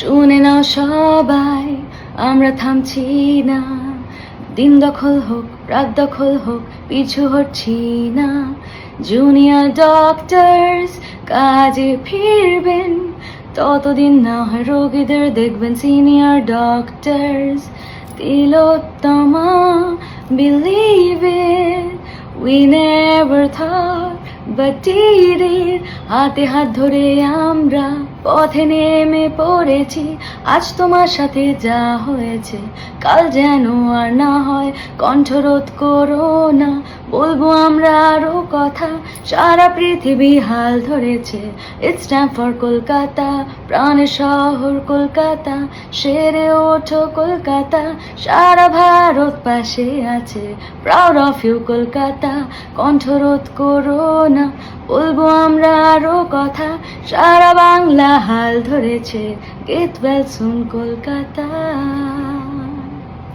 শুনে নাও সবাই, আমরা থামছি না। দিন দখল হোক, রাত দখল হোক, পিছু হটছি না। জুনিয়র ডক্টরস কাজে ফিরবেন, ততদিন না হয় রোগীদের দেখবেন senior doctors Tilottama believe it, we never thought হাতে হাত ধরে আমরা পথে নেমে পড়েছি। আজ তোমার সাথে যা হয়েছে, কাল যেন আর না হয়। কণ্ঠরোধ করো না, বলব আমরা আরও কথা। সারা পৃথিবী হাল ধরেছে। ইটস টাইম ফর কলকাতা প্রাণের শহর কলকাতা, সেরে ওঠো কলকাতা। সারা ভারত পাশে আছে প্রাউড অফ ইউ কলকাতা। কণ্ঠরোধ করো না, বলব আমরা আরও কথা। সারা বাংলা হাল ধরেছে, গেট ওয়েল সুন কলকাতা।